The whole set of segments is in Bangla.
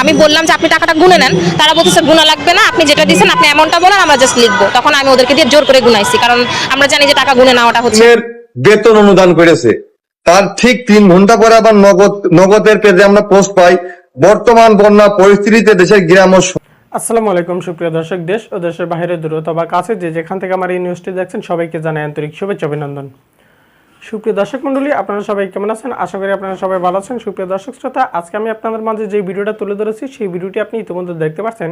আমি বললাম যে আপনি টাকাটা গুনে নেন। তারা বলতেছে গুণা লাগবে না। আপনি যেটা দিচ্ছেন আপনি অ্যামাউন্টটা বলেন আমরা জাস্ট লিখব। তখন আমি ওদেরকে দিয়ে জোর করে গুনাইছি কারণ আমরা জানি যে টাকা গুনে নেওয়াটা হচ্ছে। বেতন অনুদান করেছে। তার ঠিক তিন ঘণ্টা পরে আবার নগদ নগদের পেজে আমরা পোস্ট পাই বর্তমান বন্যা পরিস্থিতিতে দেশের গ্রাম ও আসসালামু আলাইকুম সুপ্রিয় দর্শক দেশ ও দেশের বাইরে দূরত বা কাছে যে যেখান থেকে আমার এই নিউজটি দেখছেন সবাইকে জানাই আন্তরিক শুভেচ্ছা অভিনন্দন। সুপ্রিয় দর্শক মন্ডলী, আপনারা সবাই কেমন আছেন? আশা করি আপনারা সবাই ভালো আছেন। সুপ্রিয় দর্শক শ্রোতা, আজকে আমি আপনাদের মাঝে যে ভিডিওটা তুলে ধরেছি, সেই ভিডিওটি আপনি ইতিমধ্যে দেখতে পাচ্ছেন।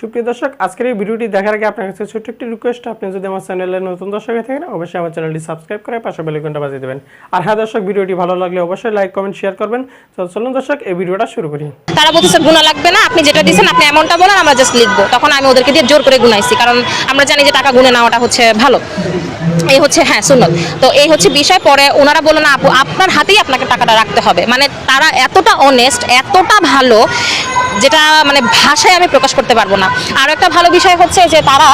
সুপ্রিয় দর্শক, আজকের এই ভিডিওটি দেখার আগে আপনার কাছে ছোট্ট একটি রিকোয়েস্ট আপনি যদি আমার চ্যানেলে নতুন দর্শক হয়ে থাকেন, অবশ্যই আমার চ্যানেলটি সাবস্ক্রাইব করে পাশে বেলাইকনটা বাজিয়ে দেবেন। আর হ্যাঁ দর্শক, ভিডিওটি ভালো লাগলে অবশ্যই লাইক কমেন্ট শেয়ার করবেন। তো চলুন দর্শক, এই ভিডিওটা শুরু করি। তারা বলতেছে গুণা লাগবে না, আপনি যেটা দিচ্ছেন আপনি অ্যামাউন্টটা বলেন, আমরা জাস্ট লিখব। তখন আমি ওদেরকে দিয়ে জোর করে গুনাইছি, কারণ আমরা জানি যে টাকা গুনে নেওয়াটা হচ্ছে ভালো। এই হচ্ছে হ্যাঁ সুন্নত। তো এই হচ্ছে বিষয়, পরে ওনারা বলল, না, আপু, আপনার হাতেই আপনাকে টাকাটা রাখতে হবে। মানে তারা এতটা অনেস্ট এতটা ভালো, যেটা মানে ভাষায় আমি প্রকাশ করতে পারব না। আর একটা ভালো বিষয় হচ্ছে যে তারা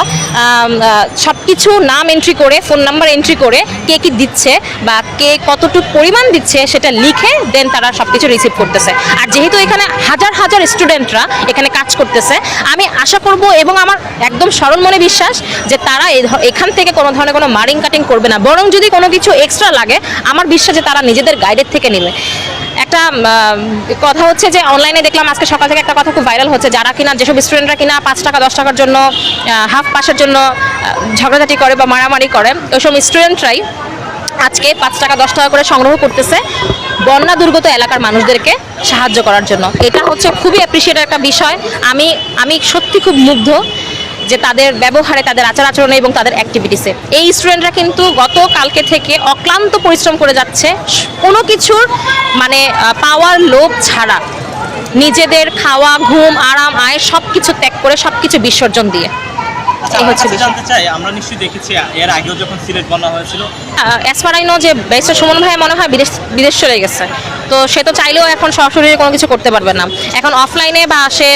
সব কিছু নাম এন্ট্রি করে ফোন নাম্বার এন্ট্রি করে কে কি দিচ্ছে বা কে কতটুকু পরিমাণ দিচ্ছে সেটা লিখে দেন তারা সব কিছু রিসিভ করতেছে। আর যেহেতু এখানে হাজার হাজার স্টুডেন্টরা এখানে কাজ করতেছে, আমি আশা করব এবং আমার একদম স্মরণ মনে বিশ্বাস যে তারা এখান থেকে কোনো ধরনের কোনো মারিং কাটিং করবে না। বরং যদি কোনো কিছু এক্সট্রা লাগে, আমার বিশ্বাস যে তারা নিজেদের গাইডের থেকে নেবে। একটা কথা হচ্ছে যে অনলাইনে দেখলাম আজকে সকাল থেকে একটা কথা খুব ভাইরাল হচ্ছে, যারা কিনা, যেসব স্টুডেন্টরা কিনা পাঁচ টাকা, দশ টাকার জন্য হাফ পাসের জন্য ঝগড়াঝাটি করে বা মারামারি করে, ওইসব স্টুডেন্টরাই আজকে পাঁচ টাকা, দশ টাকা করে সংগ্রহ করতেছে বন্যা দুর্গত এলাকার মানুষদেরকে সাহায্য করার জন্য। এটা হচ্ছে খুবই অ্যাপ্রিসিয়েটের একটা বিষয়। আমি আমি সত্যি খুব মুগ্ধ যে তাদের ব্যবহারে তাদের আচার আচরণে এবং তাদের অ্যাক্টিভিটিসে এই স্টুডেন্টরা কিন্তু গত কালকে থেকে অক্লান্ত পরিশ্রম করে যাচ্ছে। কোনো কিছুর মানে পাওয়ার লোভ ছাড়া নিজেদের খাওয়া ঘুম আরাম আয় সব কিছু ত্যাগ করে সব কিছু বিসর্জন দিয়ে। এই হচ্ছে আচ্ছা, জানতে চাই আমরা নিশ্চয়ই দেখেছি এর আগেও যখন সিলেট হয়েছিল অ্যাজ নো যে ব্যারিস্টার সুমন ভাই মনে হয় বিদেশ বিদেশ চলে গেছে। তো সে তো চাইলেও এখন সরাসরি কোনো কিছু করতে পারবে না। এখন অফলাইনে বা সে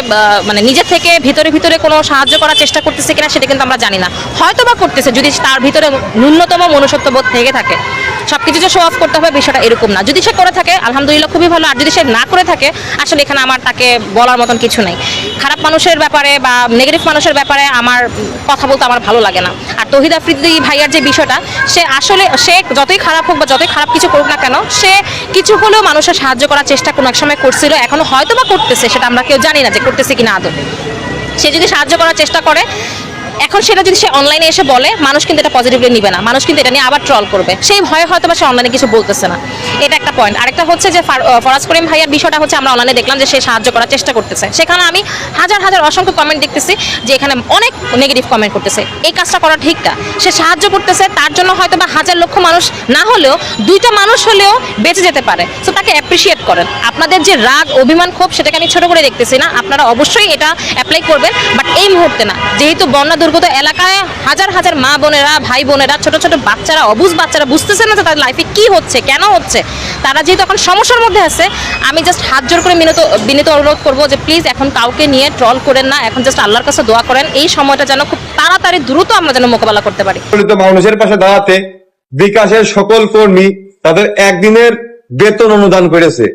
মানে নিজে থেকে ভিতরে ভিতরে কোনো সাহায্য করার চেষ্টা করতেছে কিনা সেটা কিন্তু আমরা জানি না। হয়তো বা করতেছে, যদি তার ভিতরে ন্যূনতম মনুষ্যত্ব বোধ থেকে থাকে। সব কিছু যে শো অফ করতে হবে বিষয়টা এরকম না। যদি সে করে থাকে, আলহামদুলিল্লাহ খুবই ভালো। আর যদি সে না করে থাকে, আসলে এখানে আমার তাকে বলার মতন কিছু নাই। খারাপ মানুষের ব্যাপারে বা নেগেটিভ মানুষের ব্যাপারে আমার কথা বলতে আমার ভালো লাগে না। আর তহিদ আফ্রিদি ভাইয়ার যে বিষয়টা, সে আসলে সে যতই খারাপ হোক বা যতই খারাপ কিছু করুক না কেন, সে কিছু হলেও মানুষের সাহায্য করার চেষ্টা কোনো এক সময় করছিল, এখনও হয়তো বা করতেছে, সেটা আমরা কেউ জানি না যে করতেছে কিনা আদৌ। সে যদি সাহায্য করার চেষ্টা করে এখন সেটা যদি সে অনলাইনে এসে বলে, মানুষ কিন্তু এটা পজিটিভলি নিবে না। মানুষ কিন্তু এটা নিয়ে আবার ট্রল করবে। সেই ভয়ে হয়তো বা সে অনলাইনে কিছু বলতেছে না। এটা একটা পয়েন্ট আরেকটা হচ্ছে যে ফরাজ করিম ভাইয়ার বিষয়টা হচ্ছে আমরা অনলাইনে দেখলাম যে সে সাহায্য করার চেষ্টা করতেছে। সেখানে আমি হাজার হাজার অসংখ্য কমেন্ট দেখতেছি যে এখানে অনেক নেগেটিভ কমেন্ট করতেছে। এই কাজটা করা ঠিকটা সে সাহায্য করতেছে, তার জন্য হয়তো বা হাজার লক্ষ মানুষ না হলেও দুইটা মানুষ হলেও বেঁচে যেতে পারে। সো তাকে অ্যাপ্রিসিয়েট করেন। আপনাদের যে রাগ, অভিমান, ক্ষোভ, সেটাকে আমি ছোট করে দেখতেছি না। আপনারা অবশ্যই এটা অ্যাপ্লাই করবেন। বাট এই মুহূর্তে না, যেহেতু বন্যা দুর্গত এলাকায় হাজার হাজার মা বোনেরা, ভাই বোনেরা, ছোট ছোট বাচ্চারা, অবুজ বাচ্চারা বুঝতেছে না যে তাদের লাইফে কি হচ্ছে, কেন হচ্ছে। তারা যেহেতু এখন সমস্যার মধ্যে আছে, আমি জাস্ট হাত জোর করে বিনীত বিনীত অনুরোধ করব যে প্লিজ এখন কাউকে নিয়ে ট্রল করেন না, এখন জাস্ট আল্লাহর কাছে দোয়া করেন, এই সময়টা যেন খুব তাড়াতাড়ি দ্রুত আমরা যেন মোকাবেলা করতে পারি। মানুষের পাশে দাঁড়াতে বিকাশের সকল কর্মী তাদের একদিনের বেতন অনুদান করেছে।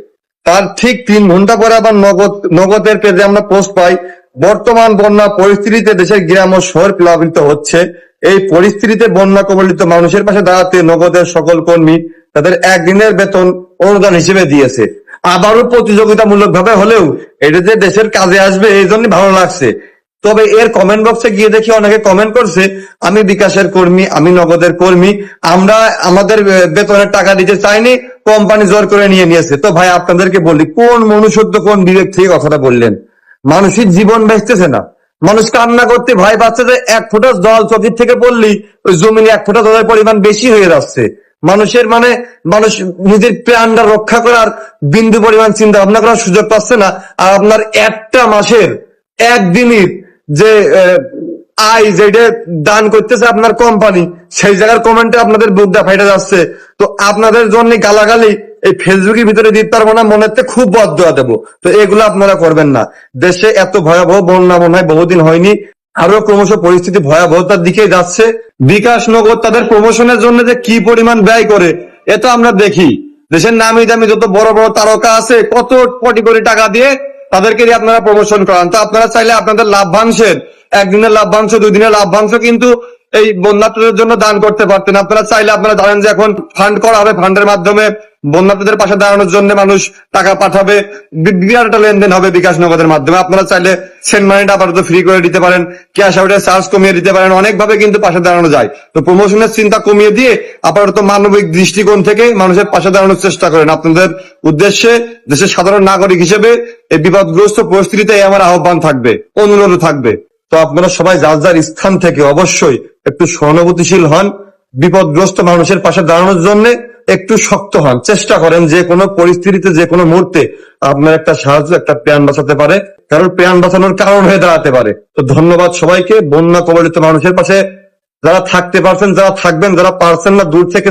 তার ঠিক তিন ঘণ্টা পরে আবার নগদ, নগদের পেজে আমরা পোস্ট পাই বর্তমান বন্যা পরিস্থিতিতে দেশের গ্রাম ও শহর প্লাবিত হচ্ছে। এই পরিস্থিতিতে বন্যা কবলিত মানুষের পাশে দাঁড়াতে নগদের সকল কর্মী তাদের একদিনের বেতন অনুদান হিসেবে দিয়েছে। আবারও প্রতিযোগিতামূলক ভাবে হলেও এটা যে দেশের কাজে আসবে, এই জন্য ভালো লাগছে। তবে এর কমেন্ট বক্সে গিয়ে দেখি অনেকে কমেন্ট করছে, আমি বিকাশের কর্মী, আমি নগদের কর্মী, আমরা আমাদের বেতনের টাকা দিতে চাইনি কোম্পানি জোর করে নিয়ে নিয়েছে। তো ভাই, আপনাদেরকে বলি, কোন মনুষ্যত্ব, কোন বিবেক থেকে কথাটা বললেন? মানুষের জীবন বেঁচতেছে না। মানুষ কান্না করতে ভয় পাচ্ছে যে এক ফোঁটা জল চকির থেকে পড়লেই ওই জমিনে এক ফোঁটা জলের পরিমাণ বেশি হয়ে যাচ্ছে। মানুষের মানে মানুষ নিজের প্রাণটা রক্ষা করার বিন্দু পরিমাণ চিন্তা ভাবনা করার সুযোগ পাচ্ছে না। আর আপনার একটা মাসের, একদিনের যে আয় যেটা দান করতেছে আপনার কোম্পানি সেই জায়গার কমেন্টে আপনাদের বুকটা ফাইটে যাচ্ছে। তো আপনাদের জন্য গালাগালি এই ফেসবুকের ভিতরে দিতে পারব না থেকে খুব বদয়া দেবো। তো এগুলো আপনারা করবেন না। দেশে এত ভয়াবহ বন্যা মনে হয় বহুদিন হয়নি। আরও ক্রমশ পরিস্থিতি ভয়াবহতার দিকে যাচ্ছে। বিকাশ নগর তাদের প্রমোশনের জন্য যে কি পরিমাণ ব্যয় করে, এ তো আমরা দেখি। দেশের নামি দামি যত বড় বড় তারকা আছে, কত কোটি কোটি টাকা দিয়ে তাদেরকে দিয়ে আপনারা প্রমোশন করান। তো আপনারা চাইলে আপনাদের লাভ্যাংশের একদিনের লাভ্যাংশ দুই দিনের লাভ্যাংশ কিন্তু এই বন্যার্থদের জন্য দান করতে পারতেন। আপনারা চাইলে আপনারা জানেন যে এখন ফান্ড করা হবে। ফান্ডের মাধ্যমে বন্যার্থদের পাশে দাঁড়ানোর জন্য মানুষ টাকা পাঠাবে। বিরাট একটা লেনদেন হবে বিকাশ নগদের মাধ্যমে। আপনারা চাইলে সেন্ট মানিটা আপাতত ফ্রি করে দিতে পারেন। ক্যাশ আউটের চার্জ কমিয়ে দিতে পারেন। অনেকভাবে কিন্তু পাশে দাঁড়ানো যায়। তো প্রমোশনের চিন্তা কমিয়ে দিয়ে আপাতত মানবিক দৃষ্টিকোণ থেকে মানুষের পাশে দাঁড়ানোর চেষ্টা করেন। আপনাদের উদ্দেশ্যে দেশের সাধারণ নাগরিক হিসেবে এই বিপদগ্রস্ত পরিস্থিতিতে আমার আহ্বান থাকবে। অনুরোধ থাকবে। তো আপনারা সবাই যার যার স্থান থেকে অবশ্যই একটু সহানুভূতিশীল হন, বিপদগ্রস্ত মানুষের পাশে দাঁড়ানোর জন্য একটু শক্ত হন। চেষ্টা করেন যে কোনো পরিস্থিতিতে, যে কোনো মুহূর্তে আপনার একটা সাহায্য, একটা প্রাণ বাঁচাতে পারে। কারণ প্রাণ বাঁচানোর কারণ হয়ে দাঁড়াতে পারে। তো ধন্যবাদ সবাইকে। বন্যা কবলিত মানুষের পাশে যারা থাকতে পারছেন, যারা থাকবেন, যারা পারছেন না, দূর থেকে